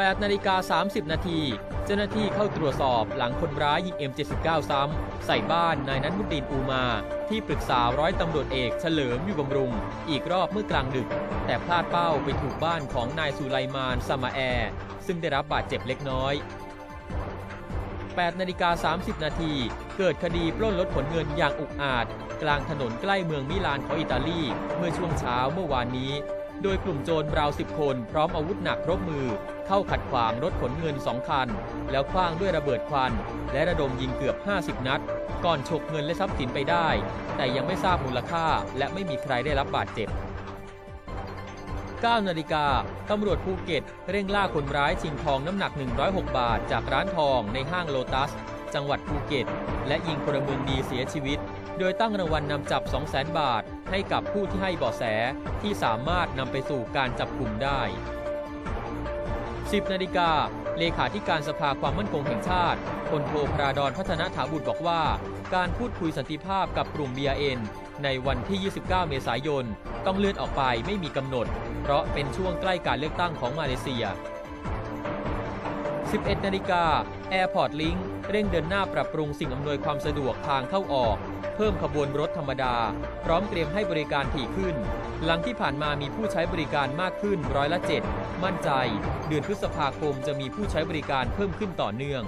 8นาฬิกา30 นาที เจ้าหน้าที่เข้าตรวจสอบหลังคนร้ายยิง M79 ซ้ำ ใส่บ้านนายนัทมุดดินอูมา ที่ปรึกษาร้อยตำรวจเอกเฉลิมอยู่บำรุง อีกรอบเมื่อกลางดึก แต่พลาดเป้าไปถูกบ้านของนายสุไลมานสมาแอร์ซึ่งได้รับบาดเจ็บเล็กน้อย 8นาฬิกา30 นาที เกิดคดีปล้นรถขนเงินอย่างอุกอาจ กลางถนนใกล้เมืองมิลานของอิตาลี เมื่อช่วงเช้าเมื่อวานนี้ โดยกลุ่มโจรราว10คนพร้อมอาวุธหนักครบมือ เข้าขัดขวางรถขนเงิน2คัน แล้วคว้างด้วยระเบิดควัน และระดมยิงเกือบ 50 นัด ก่อนฉกเงินและทรัพย์สินไปได้ แต่ยังไม่ทราบมูลค่า และไม่มีใครได้รับบาดเจ็บ9นาฬิกาตำรวจภูเก็ต เร่งล่าคนร้ายชิงทองน้ำหนัก 106 บาท จากร้านทองในห้างโลตัส จังหวัดภูเก็ต และยิงพลเมืองดีเสียชีวิต โดยตั้งรางวัลนนำจับ 200,000 บาท ให้กับผู้ที่ให้เบาะแสที่สามารถนำไปสู่การจับกลุ่มได้ 10 นาฬิกา เลขาธิการสภาความมั่นคงแห่งชาติพลโทพราดอนพัฒนาถาบุตรบอกว่า การพูดคุยสันติภาพกับกลุ่ม BRN ในวันที่ 29 เมษายน ต้องเลื่อนออกไปไม่มีกำหนด เพราะเป็นช่วงใกล้การเลือกตั้งของมาเลเซีย 11 นาฬิกา Airport Link เร่งเดินหน้าปรับปรุงสิ่งอำนวยความสะดวกทางเข้าออก เพิ่มขบวนรถธรรมดา พร้อมเตรียมให้บริการถี่ขึ้น หลังที่ผ่านมามีผู้ใช้บริการมากขึ้นร้อยละ 7 มั่นใจ เดือนพฤษภาคมจะมีผู้ใช้บริการเพิ่มขึ้นต่อเนื่อง